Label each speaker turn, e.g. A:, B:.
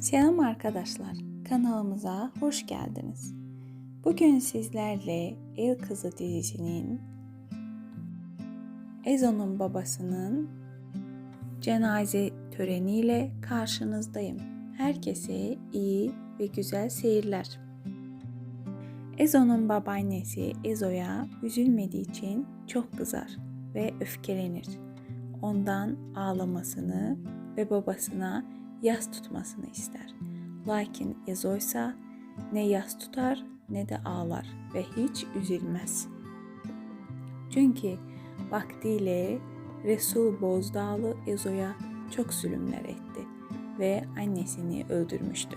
A: Selam arkadaşlar, kanalımıza hoş geldiniz. Bugün sizlerle El Kızı dizisinin Ezo'nun babasının cenaze töreniyle karşınızdayım. Herkese iyi ve güzel seyirler. Ezo'nun babaannesi Ezo'ya üzülmediği için çok kızar ve öfkelenir. Ondan ağlamasını ve babasına yas tutmasını ister. Lakin Ezo ise ne yas tutar ne de ağlar ve hiç üzülmez. Çünkü vaktiyle Resul Bozdağlı Ezo'ya çok zulümler etti ve annesini öldürmüştü.